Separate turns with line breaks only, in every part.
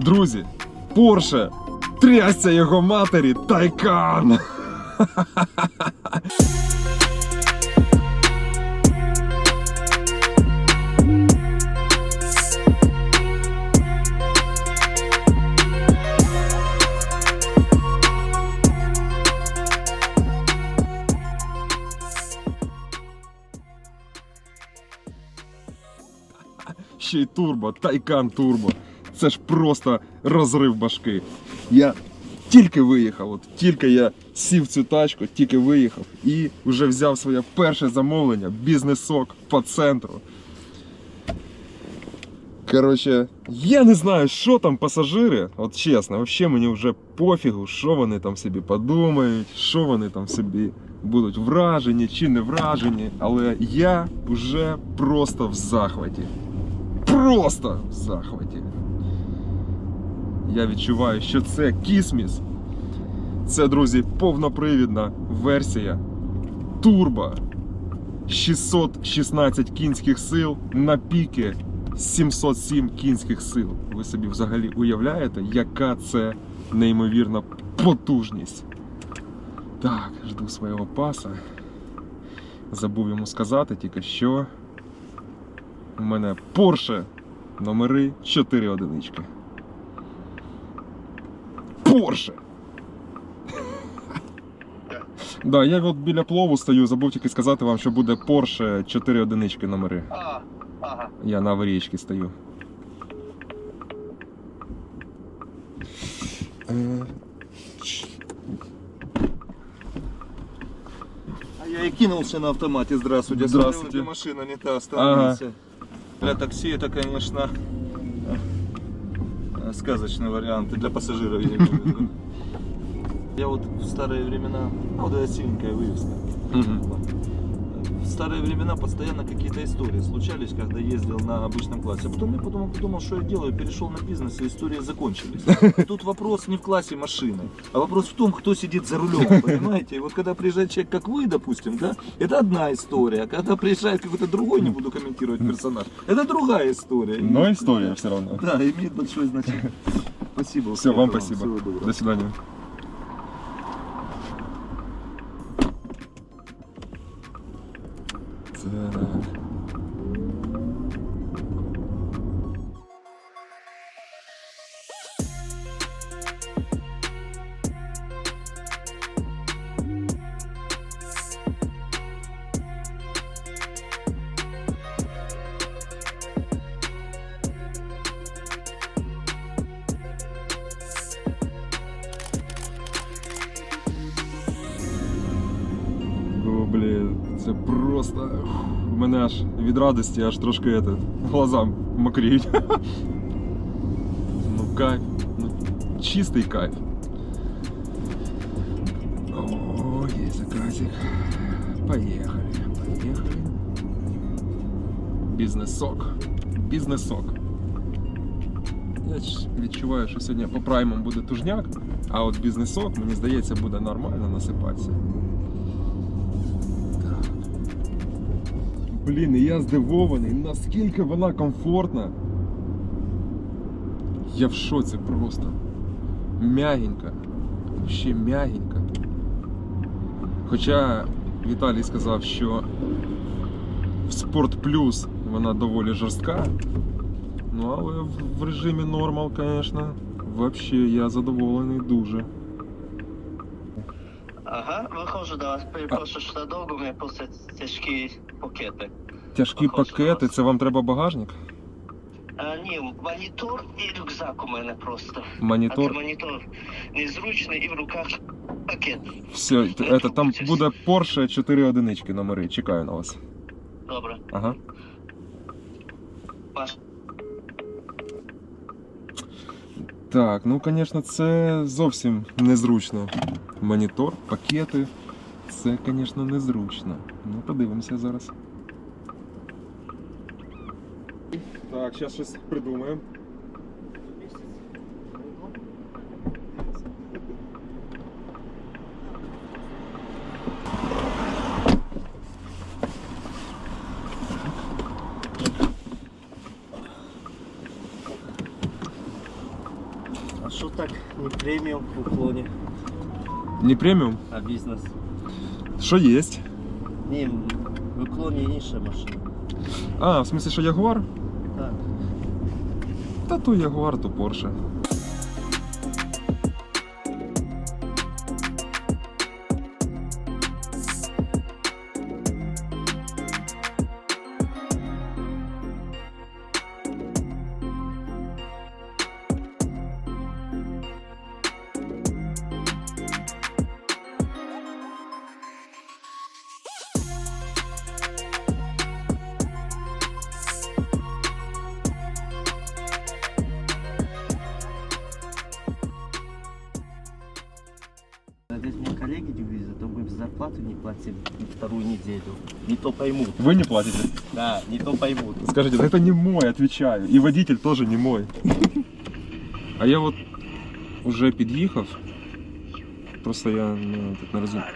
Друзі, Порше! Трясся його матері Тайкан! Ще й турбо, Тайкан турбо. Це ж просто розрив башки. Я тільки виїхав, от тільки я сів в цю тачку, тільки виїхав і вже взяв своє перше замовлення, бізнесок по центру. Коротше, я не знаю, що там пасажири, от чесно, взагалі мені вже пофігу, що вони там собі подумають, що вони там собі будуть вражені чи не вражені, але я вже просто в захваті. Просто в захваті. Я відчуваю, що це кісміс. Це, друзі, повнопривідна версія турбо 616 кінських сил на піки 707 кінських сил. Ви собі взагалі уявляєте, яка це неймовірна потужність. Так, жду свого паса. Забув йому сказати тільки що. У мене Porsche номери 4 одинички. Porsche! Да, я от біля плову стою, забув тільки сказати вам, що буде Porsche 4 одинички номери.
А, ага.
Я на аварійці стою. Е,
А я и кинулся на автомате. Здравствуйте.
Здравствуйте.
Машина не та остановился. Для такси это, конечно, сказочный вариант. И для пассажиров, я имею в виду. Я вот в старые времена, ну, да, синенькая вывеска.
Мгм.
Старые времена постоянно какие-то истории случались, когда ездил на обычном классе. А потом я подумал, подумал, что я делаю, перешел на бизнес, и истории закончились. Тут вопрос не в классе машины, а вопрос в том, кто сидит за рулем, понимаете? И вот когда приезжает человек, как вы, допустим, да, это одна история. А когда приезжает какой-то другой, не буду комментировать персонаж, это другая история.
Но история все равно.
Да, имеет большое значение. Спасибо.
Все, вам спасибо.
Всего доброго.
До свидания. Так. О, мене аж від радості аж трошки это, глаза мокріють. Ну кайф. Ну, чистий кайф. О, є заказик. Поїхали, поїхали. Бізнесок. Бізнесок. Я ж відчуваю, що сьогодні по праймам буде тужняк, а от бізнесок, мені здається, буде нормально насипатися. Блін, і я здивований, наскільки вона комфортна. Я в шоці просто. Мягенька. Ще мягенька. Хоча Віталій сказав, що в Sport Plus вона доволі жорстка. Ну, але в- режимі нормал, звісно, вообще я задоволений дуже.
Ага, виходжу до вас. Перепрошую, що довго мені просять тяжкі пакети.
Тяжкі пакети, це вам треба багажник?
А, ні, монітор і рюкзак у мене просто. А
Монітор.
це монітор незручний і в руках пакет.
Все, это, там буде Porsche 4 одинички номери. Чекаю на вас.
Добре.
Ага.
Ваш.
Так, ну звісно, це зовсім незручно. Монітор, пакети. Це, звісно, незручно. Ну, подивимося зараз. Так, зараз щось придумаємо.
А що так не преміум в уклоні,
Не преміум?
а бізнес?
Що є?
Ні, в уклоні інша машина.
А, в смысле, що Ягуар? Та ту Ягуар, то Порше.
То поймут.
Вы не платите?
Да, не то поймут.
Скажите, да это не мой, отвечаю. И водитель тоже не мой. А я вот уже під'їхав. Просто я ну, так не розумію.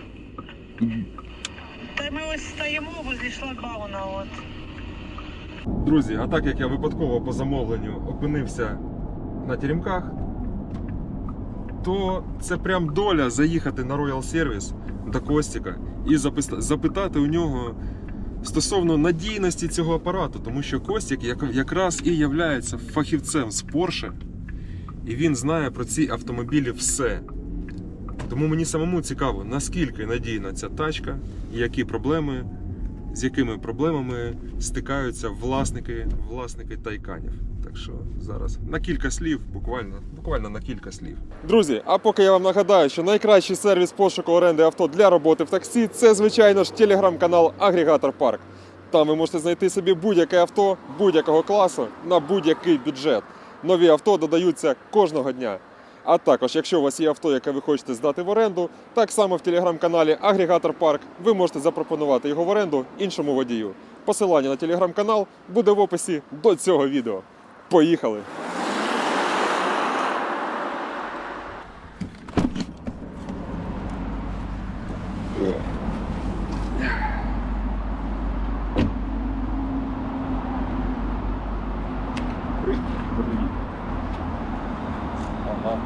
Та ми ось стоїмо возле шлагбауна. От.
Друзі, а так як я випадково по замовленню опинився на теремках, то це прям доля заїхати на Royal Service до Костіка і запитати у нього стосовно надійності цього апарату, тому що Костік якраз і являється фахівцем з Porsche, і він знає про ці автомобілі все. Тому мені самому цікаво, наскільки надійна ця тачка і які проблеми з якими проблемами стикаються власники, власники тайканів. Так що зараз на кілька слів, буквально, буквально на кілька слів. Друзі, а поки я вам нагадаю, що найкращий сервіс пошуку оренди авто для роботи в таксі це, звичайно ж, телеграм-канал Агрегатор Парк. Там ви можете знайти собі будь-яке авто будь-якого класу на будь-який бюджет. Нові авто додаються кожного дня. А також, якщо у вас є авто, яке ви хочете здати в оренду, так само в телеграм-каналі Агрегатор Парк ви можете запропонувати його в оренду іншому водію. Посилання на телеграм-канал буде в описі до цього відео. Поїхали! Ага.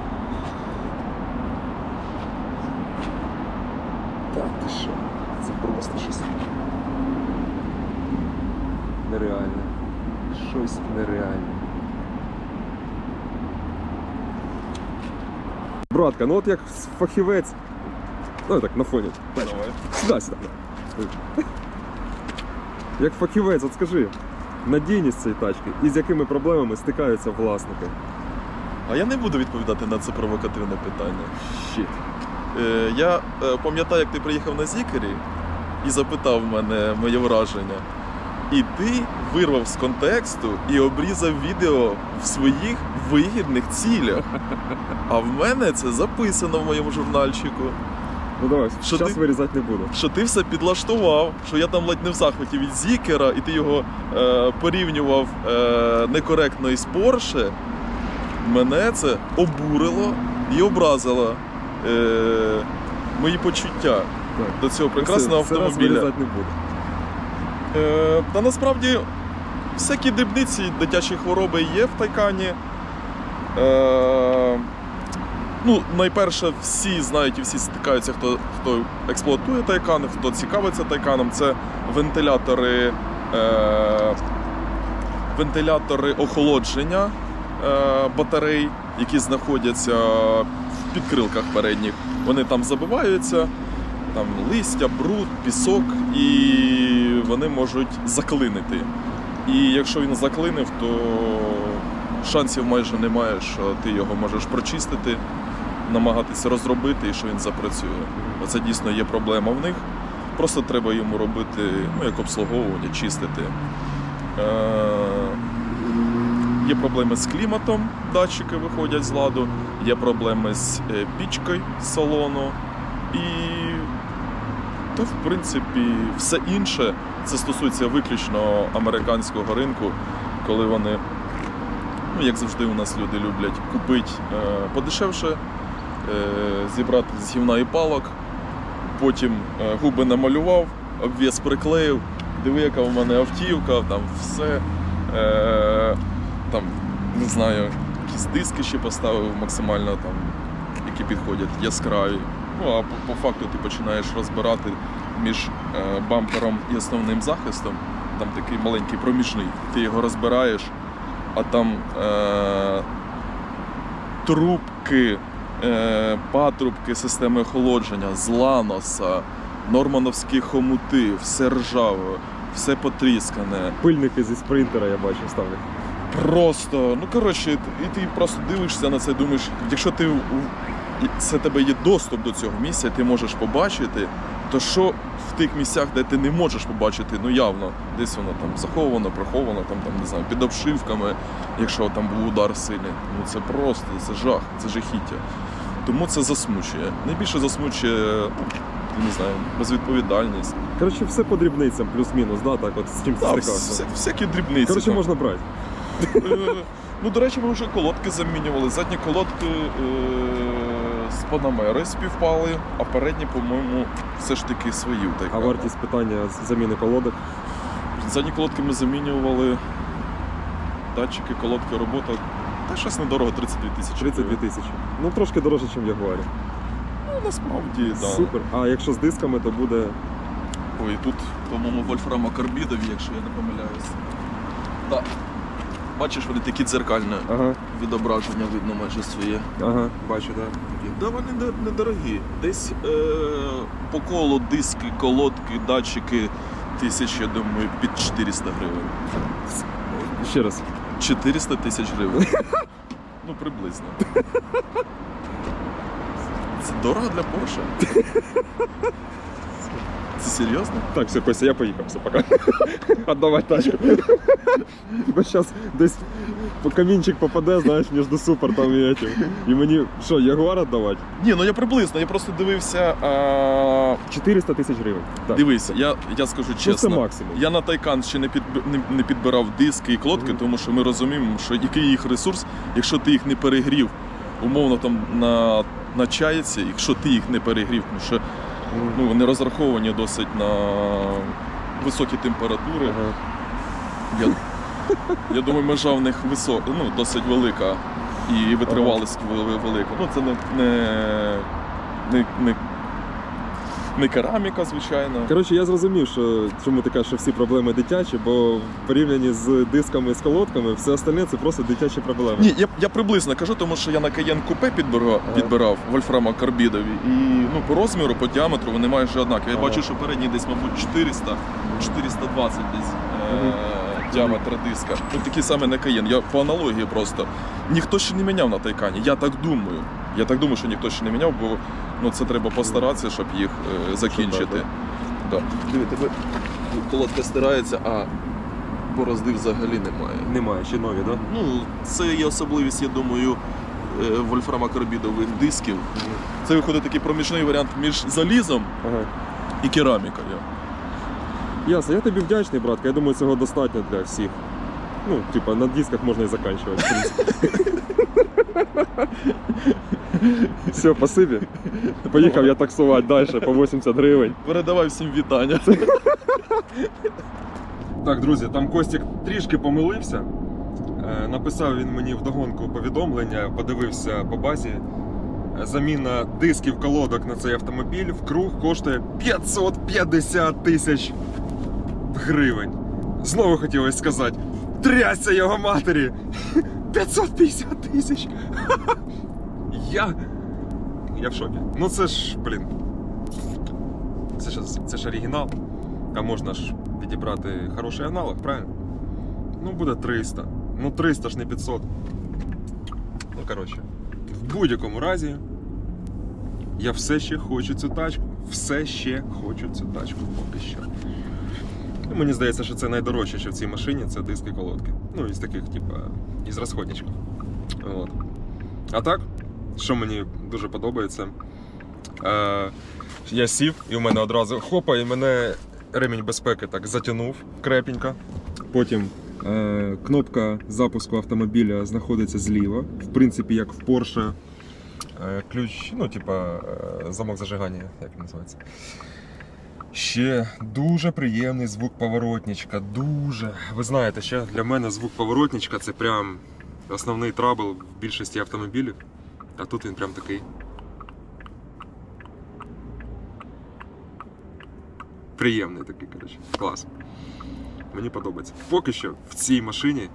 Так, ти що? Це просто щось. Нереальне. Щось нереальне. Братка, ну от як фахівець. Ну так, на фоні. Давай. Сюди, сюди. Як фахівець, от скажи, надійність цієї тачки і з якими проблемами стикаються власники.
А я не буду відповідати на це провокативне питання.
Щит.
Е, я е, пам'ятаю, як ти приїхав на Зікері і запитав мене моє враження. І ти вирвав з контексту і обрізав відео в своїх вигідних цілях. А в мене це записано в моєму журнальчику,
Ну давай,
Що
зараз
ти-
вирізати не буду.
що ти все підлаштував, що я там ледь не в захваті від Зікера, і ти його е, порівнював е, некоректно із Порше. Мене це обурило і образило е, мої почуття
Так.
до цього прекрасного
Це- це раз
автомобіля.
вирізати не буду.
Е, та насправді всякі дрібниці дитячі хвороби є в Тайкані. Е, ну, найперше, всі знають і всі стикаються, хто, хто експлуатує тайкан, хто цікавиться тайканом, це вентилятори, е, вентилятори охолодження е, батарей, які знаходяться в підкрилках передніх. Вони там забиваються, там листя, бруд, пісок, і вони можуть заклинити. І якщо він заклинив, то шансів майже немає, що ти його можеш прочистити, намагатися розробити і що він запрацює. Оце дійсно є проблема в них. Просто треба йому робити ну, як обслуговування, чистити. Е- Є проблеми з кліматом, датчики виходять з ладу, є проблеми з е, пічкою салону. І та, в принципі, все інше це стосується виключно американського ринку, коли вони, ну як завжди, у нас люди люблять купити е, подешевше, е, зібрати з гівна і палок, потім е, губи намалював, обв'яз приклеїв, диви, яка в мене автівка, там все. Там, не знаю, якісь диски ще поставив максимально там, які підходять яскраві. Ну а по, по факту ти починаєш розбирати між е, бампером і основним захистом. Там такий маленький проміжний. Ти його розбираєш, а там е, трубки, е, патрубки системи охолодження з ланоса, нормановські хомути, все ржаве, все потріскане.
Пильники зі спринтера я бачу ставлять.
Просто, ну коротше, і ти просто дивишся на це, думаєш, якщо ти це тебе є доступ до цього місця, ти можеш побачити, то що в тих місцях, де ти не можеш побачити, ну явно, десь воно там заховано, приховано, там, там не знаю, під обшивками, якщо там був удар сильний. Ну це просто, це жах, це жахіття. Тому це засмучує. Найбільше засмучує, не знаю, безвідповідальність.
Коротше, все по дрібницям, плюс-мінус, да, так, от з чим
Да, вся, всякі дрібниці.
Коротше, можна брати.
Е, Ну, до речі, ми вже колодки замінювали. Задні колодки е, з Панамери співпали, а передні, по-моєму, все ж таки свої
А вартість питання заміни колодок.
Задні колодки ми замінювали. Датчики, колодки, робота. Та щось недорого, 32 тисячі.
32 тисячі. Ну трошки дорожче, ніж в Ягуарі.
Ну, насправді, так. Да.
Супер. А якщо з дисками, то буде.
Ой, тут, по-моєму, вольфрама карбідові, якщо я не помиляюсь. Да. Бачиш, вони такі дзеркальні.
Ага,
Відображення видно майже своє.
ага, бачу, так.
Да, вони недорогі. Десь е, по колу диски, колодки, датчики тисяч, я думаю, під 400 гривень.
Ще раз.
400 тисяч гривень. Ну, приблизно. Це дорого для Porsche. Це серйозно?
Так, все, Костя, я поїхав, все, пока. Отдавай тачку. Бо зараз десь камінчик попаде, знаєш, між супер там і этим. І мені що, Ягуар віддавати?
Ні, ну я приблизно, я просто дивився. А...
400 тисяч гривень. Так.
Дивися, я, я скажу
Ну, це
чесно.
максимум.
Я на Тайкан ще не, під, не, не підбирав диски і клотки,
Мгм.
тому що ми розуміємо, що який їх ресурс, якщо ти їх не перегрів, умовно там на, на чайці, якщо ти їх не перегрів, тому що. Ну, вони розраховані досить на високі температури.
Ага.
Я, я думаю, межа в них висо, ну, досить велика і витривалість вели- велика. Ну, це не, не, не, не, не кераміка, звичайно.
Коротше, я зрозумів, що чому ти кажеш, що всі проблеми дитячі, бо в порівнянні з дисками з колодками, все остальне це просто дитячі проблеми.
Ні, я, я приблизно кажу, тому що я на Cayenne купе підбирав,
Ага.
підбирав вольфрама карбідові. І ну, по розміру, по діаметру вони майже однакові. Я
Ага.
бачу, що передній десь, мабуть, 400, 420 десь е-
Мгм.
діаметр диска. Ну такі саме на Cayenne. Я по аналогії просто. Ніхто ще не міняв на Тайкані. Я так думаю. Я так думаю, що ніхто ще не міняв, бо ну, це треба постаратися, щоб їх е, закінчити. Да. Диви, тебе колодка стирається, а борозди взагалі немає.
Немає, ще нові, так?
Ну, це є особливість, я думаю, е, вольфрамокарбідових дисків. Це виходить такий проміжний варіант між залізом
Ага.
і керамікою.
Ясно, я тобі вдячний, братка. Я думаю, цього достатньо для всіх. Ну, типа, на дисках можна і заканчувати. в принципі. Все, спасибі. Поїхав я таксувати далі по 80 гривень.
Передавай всім вітання.
Так, друзі, там Костік трішки помилився. Е, Написав він мені вдогонку повідомлення, подивився по базі. Е, Заміна дисків колодок на цей автомобіль в круг коштує 550 тисяч гривень. Знову хотілося сказати: трясся його матері! 550 тисяч! Я. Я в шокі. Ну це ж, блін. Це ж, це ж оригінал. А можна ж підібрати хороший аналог, правильно? Ну, буде 300. Ну, 300 ж не 500. Ну, коротше. В будь-якому разі, я все ще хочу цю тачку. Все ще хочу цю тачку поки що. Ну, мені здається, що це найдорожче, що в цій машині це диски колодки. Ну, із таких, типа, із розходничків. От. А так, що мені дуже подобається. Е, я сів, і в мене одразу хопа, і мене ремінь безпеки так затягнув крепенько. Потім е, кнопка запуску автомобіля знаходиться зліва. В принципі, як в Porsche. Е, ключ, ну, типа, е, замок зажигання, як він називається. Ще дуже приємний звук поворотничка. Дуже. Ви знаєте, ще для мене звук поворотничка це прям основний трабл в більшості автомобілів, а тут він прям такий. Приємний такий, коротше. Клас. Мені подобається. Поки що в цій машині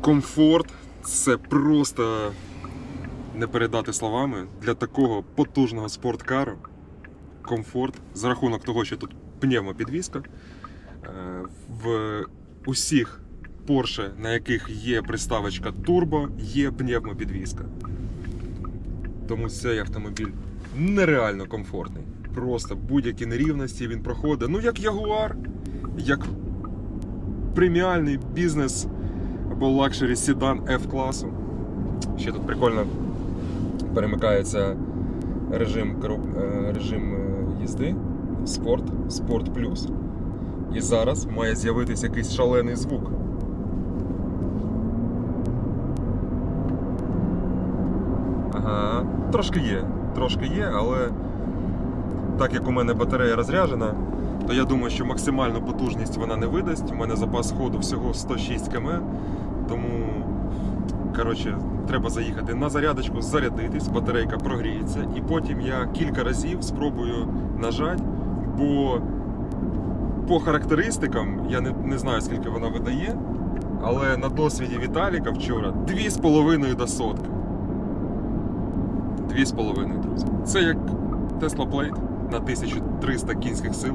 комфорт це просто не передати словами для такого потужного спорткару. Комфорт за рахунок того, що тут пневмопідвізка. Е, В усіх Porsche, на яких є приставочка турбо, є пневмопідвізка. Тому цей автомобіль нереально комфортний. Просто будь-які нерівності він проходить. Ну, як Ягуар, як преміальний бізнес або лакшері седан F-класу. Ще тут прикольно перемикається режим, е, режим е, їзди спорт, спорт плюс. І зараз має з'явитися якийсь шалений звук. Ага, трошки є, трошки є, але так як у мене батарея розряджена, то я думаю, що максимальну потужність вона не видасть. У мене запас ходу всього 106 км, тому коротше, треба заїхати на зарядочку, зарядитись, батарейка прогріється, і потім я кілька разів спробую нажати, бо по характеристикам я не, не знаю, скільки вона видає, але на досвіді Віталіка вчора 2,5 до сотки. 2,5, друзі. Це як Tesla Plate на 1300 кінських сил.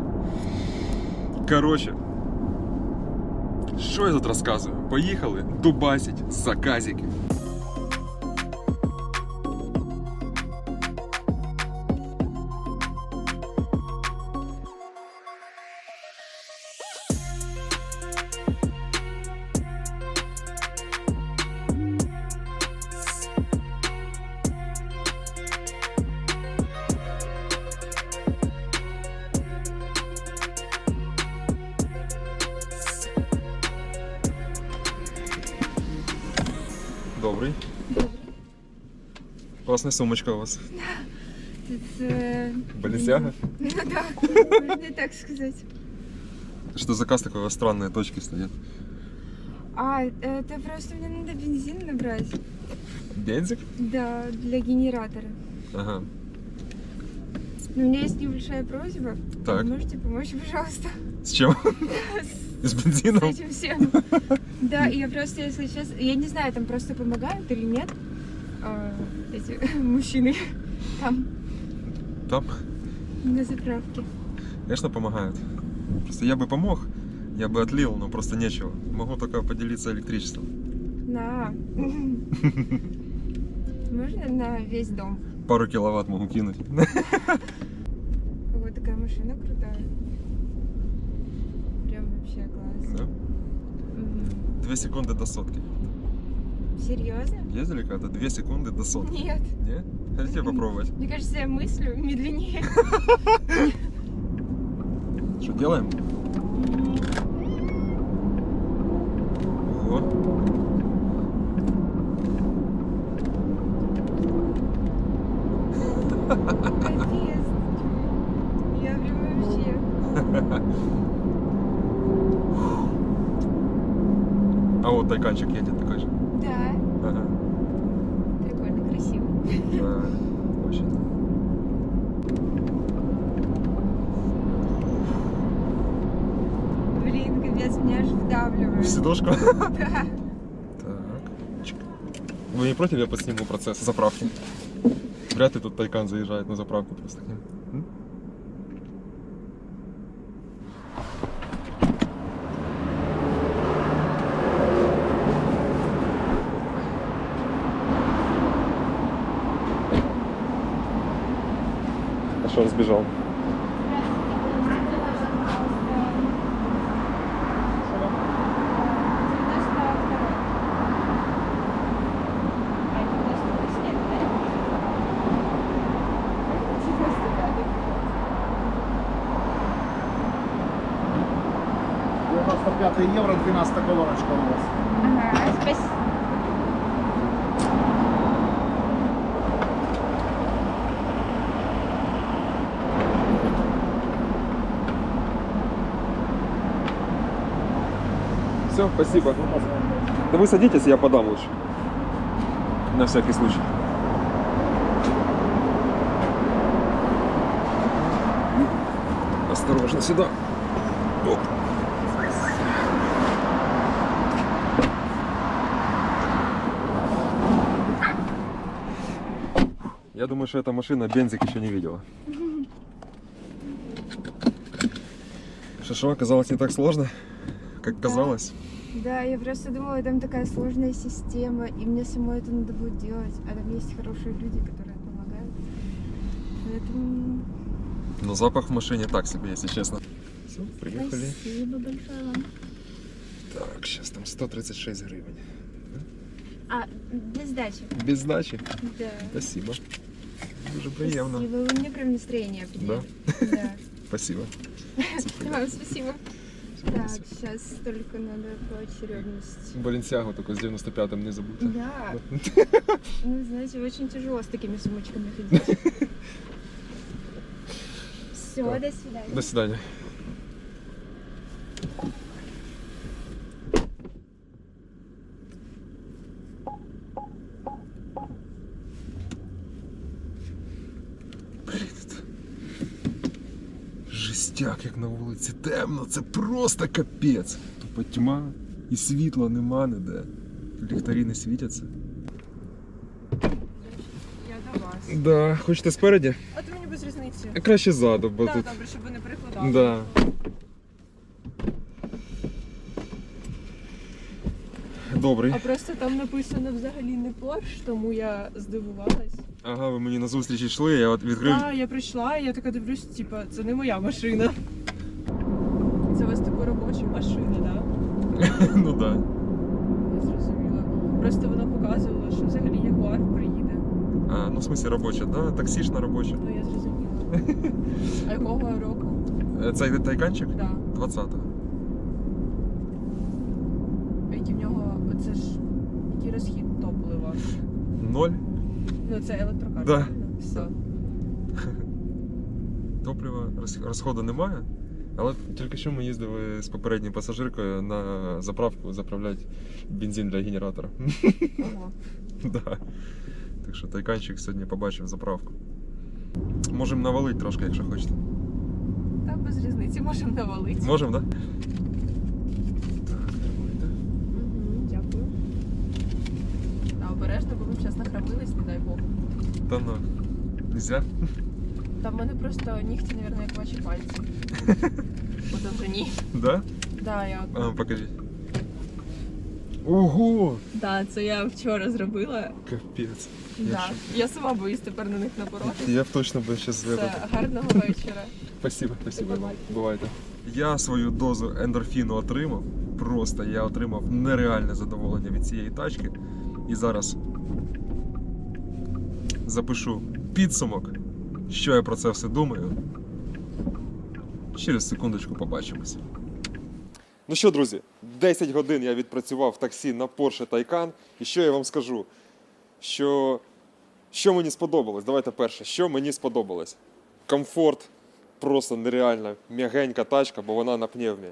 Коротше, що я тут розказую? Поїхали дубасять заказики. Класна сумочка у вас. Балесяга?
Ну да, можно так сказать.
Что заказ такой, у вас странные точки стоят.
А, это просто мне надо бензин набрать.
Бензик?
Да, для генератора.
Ага.
Но у меня есть небольшая просьба.
Так.
Можете помочь, пожалуйста,
С чем? С
с
бензином?
этим всем? Да, я просто, если честно, я не знаю, там просто помогают или нет эти мужчины там
Там,
на заправке.
конечно, помогают. Просто я бы помог, я бы отлил, но просто нечего. Могу только поделиться электричеством.
На. Можно на весь дом?
Пару киловатт могу кинуть.
Вот такая машина крутая. Прям вообще класс.
Да? Две секунды до сотки.
Серьезно?
Ездили когда? Две секунды до сотки.
Нет.
Не? Хотите попробовать?
Мне кажется, я мыслю медленнее.
Что, делаем? А вот тайканчик едет такой же.
Да,
Ага.
прикольно, красиво.
Да, очень.
Блин, капец, меня аж вдавливает.
В сидушку?
Да.
Так. Вы не против, я подсниму процесс заправки? Вряд ли тут Тайкан заезжает на заправку просто к ним. М? А что, разбежал?
Евро, 12 колоночка у вас.
Ага, спасибо.
Все, спасибо. Да вы садитесь, я подам лучше. На всякий случай. Осторожно сюда. Думаю, что эта машина бензик еще не видела. Шишо оказалось не так сложно, как казалось.
Да, я просто думала, там такая сложная система, и мне самой это надо будет делать. А там есть хорошие люди, которые помогают. Поэтому
Но запах в машине так себе, если честно. Все, приехали.
спасибо большое вам.
Так, сейчас там 136 гривен.
А, без сдачи.
Без сдачи.
Да.
Спасибо. Дуже приємно.
Спасибо, вы мне прям настроение
Да?
Да.
Спасибо.
Вам спасибо. Так, сейчас только надо по очередности.
Баленсиагу только с 95-м не забудьте.
Да. Ну, знаете, очень тяжело с такими сумочками ходить. Все, до свидания.
До свидания. Жестяк, як на вулиці темно, це просто капець. Тупо тьма і світла нема ніде. Ліхтарі не світяться.
Я до вас.
Да, хочете спереді?
А то мені без різниці.
Краще ззаду, бо
Так,
тут.
добре, щоб ви не перекладали.
Да. Добрий.
А просто там написано взагалі не Порш, тому я здивувалась.
Ага, ви мені на зустріч йшли, я от відкрив.
Так, я прийшла, і я така дивлюсь, типа, це не моя машина. Це у вас типу робоча машина, так?
ну да.
Я зрозуміла. Просто вона показувала, що взагалі Ягуар приїде.
А, ну в смысле робоча, да? Таксішна робоча.
Ну я зрозуміла. А якого року?
Е, Цей тайканчик?
Да.
20-го.
А який в нього, оце ж, який розхід топлива?
Ноль.
Ну це електрокар.
Да.
правильно? Все.
Топлива роз- розходу немає. Але тільки що ми їздили з попередньою пасажиркою на заправку заправляти бензин для генератора.
Ого.
да. Так що тайканчик сьогодні побачив заправку. Можемо навалити трошки, якщо хочете.
Та без різниці можемо навалити.
Можемо, так? Да? Так, тримайте.
Угу, дякую. А обережно, бо ми б зараз нахрапились, не дай Бог.
Та ну. Нельзя?
Та в мене просто нігті, мабуть, як ваші пальці. По довжині.
Да?
Да, я
А, ну, покажіть. Ого!
да, це я вчора зробила.
Капець.
Да. Я сама боюсь тепер на них напоротися.
Я б точно би зараз
Все, гарного вечора.
Спасибо, спасибо.
Бувайте.
Бувайте. Я свою дозу ендорфіну отримав. Просто я отримав нереальне задоволення від цієї тачки. І зараз запишу підсумок, що я про це все думаю. Через секундочку побачимося. Ну що, друзі, 10 годин я відпрацював в таксі на Porsche Taycan. І що я вам скажу? Що, що мені сподобалось? Давайте перше, що мені сподобалось? Комфорт, просто нереальна м'ягенька тачка, бо вона на пневмі.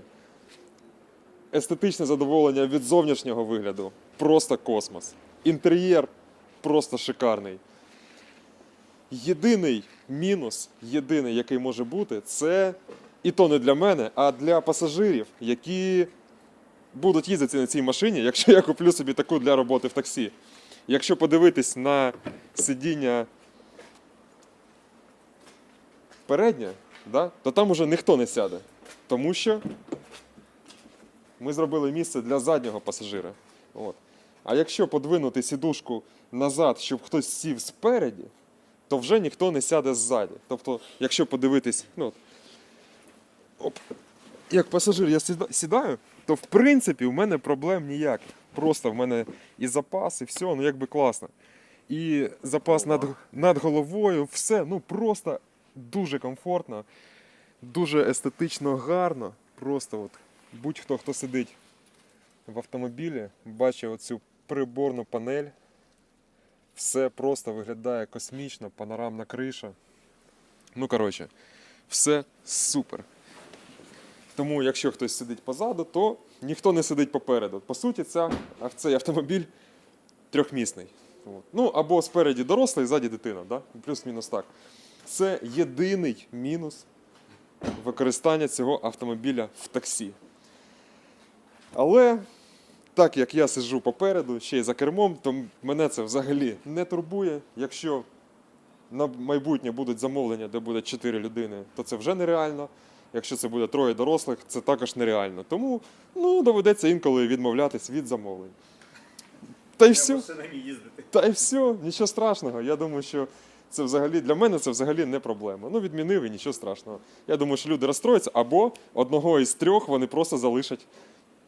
Естетичне задоволення від зовнішнього вигляду просто космос. Інтер'єр просто шикарний. Єдиний мінус, єдиний, який може бути, це і то не для мене, а для пасажирів, які будуть їздити на цій машині, якщо я куплю собі таку для роботи в таксі. Якщо подивитись на сидіння переднє, да, то там уже ніхто не сяде. Тому що ми зробили місце для заднього пасажира. От. А якщо подвинути сідушку назад, щоб хтось сів спереді, то вже ніхто не сяде ззаді. Тобто, якщо подивитись, ну, оп, як пасажир я сідаю, то в принципі в мене проблем ніяких. Просто в мене і запас, і все, ну якби класно. І запас над, над головою, все, ну просто дуже комфортно, дуже естетично гарно. Просто от будь-хто, хто сидить в автомобілі, бачить оцю приборну панель. Все просто виглядає космічно, панорамна криша. Ну, коротше, все супер. Тому, якщо хтось сидить позаду, то ніхто не сидить попереду. По суті, ця, цей автомобіль трьохмісний. Ну, або спереді дорослий, ззаді дитина, да? плюс-мінус так. Це єдиний мінус використання цього автомобіля в таксі. Але так як я сиджу попереду, ще й за кермом, то мене це взагалі не турбує. Якщо на майбутнє будуть замовлення, де буде 4 людини, то це вже нереально. Якщо це буде троє дорослих, це також нереально. Тому ну, доведеться інколи відмовлятись від замовлень. Та й все. Та й все, нічого страшного. Я думаю, що це взагалі для мене це взагалі не проблема. Ну, відмінив і нічого страшного. Я думаю, що люди розстрояться, або одного із трьох вони просто залишать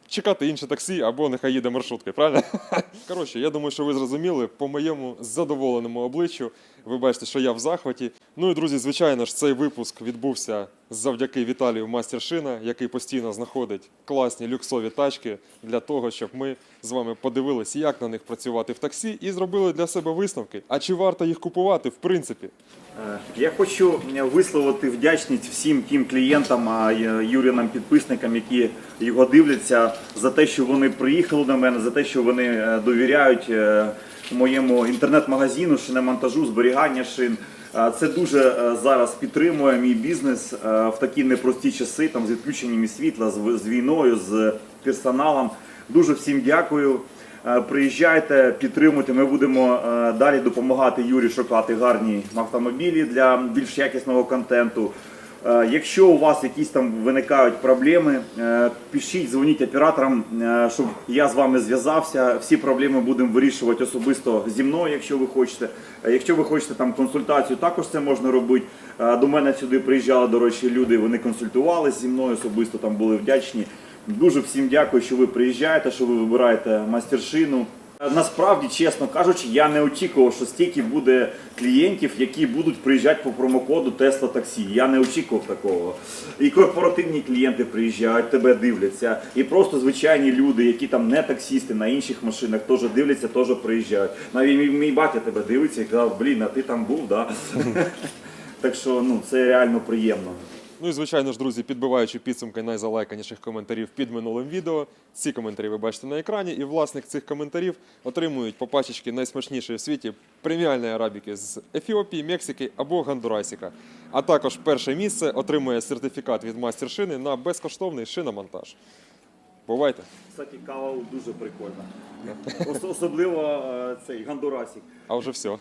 чекати інше таксі, або нехай їде маршруткою, правильно? Коротше, я думаю, що ви зрозуміли по моєму задоволеному обличчю. Ви бачите, що я в захваті. Ну і друзі, звичайно ж, цей випуск відбувся завдяки Віталію Мастершина, який постійно знаходить класні люксові тачки для того, щоб ми з вами подивилися, як на них працювати в таксі, і зробили для себе висновки. А чи варто їх купувати, в принципі?
Е, Я хочу висловити вдячність всім тим клієнтам, а е, Юрінам підписникам, які його дивляться, за те, що вони приїхали до мене, за те, що вони е, довіряють моєму інтернет-магазину, шиномонтажу, зберігання шин. Е, Це дуже е, зараз підтримує мій бізнес е, в такі непрості часи, там з відключеннями світла, з війною, з персоналом. Дуже всім дякую. Приїжджайте, підтримуйте. Ми будемо далі допомагати Юрі шукати гарні автомобілі для більш якісного контенту. Е, Якщо у вас якісь там виникають проблеми, е, пишіть, дзвоніть операторам, е, щоб я з вами зв'язався. Всі проблеми будемо вирішувати особисто зі мною, якщо ви хочете. Якщо ви хочете там консультацію, також це можна робити. До мене сюди приїжджали, до речі, люди, вони консультувалися зі мною особисто, там були вдячні. Дуже всім дякую, що ви приїжджаєте, що ви вибираєте майстершину. Насправді, чесно кажучи, я не очікував, що стільки буде клієнтів, які будуть приїжджати по промокоду Tesla Таксі. Я не очікував такого. І корпоративні клієнти приїжджають, тебе дивляться. І просто звичайні люди, які там не таксісти на інших машинах, теж дивляться, теж приїжджають. Навіть мій, мій батя тебе дивиться і казав, блін, а ти там був, да? Так що ну, це реально приємно.
Ну і звичайно ж, друзі, підбиваючи підсумки найзалайканіших коментарів під минулим відео. Ці коментарі ви бачите на екрані, і власник цих коментарів отримують по пачечки найсмачнішої в світі преміальної арабіки з Ефіопії, Мексики або Гондурасіка. А також перше місце отримує сертифікат від майстершини на безкоштовний шиномонтаж. Бувайте!
Кстати, кава дуже прикольна. Особливо е, цей гандурасик.
А вже все.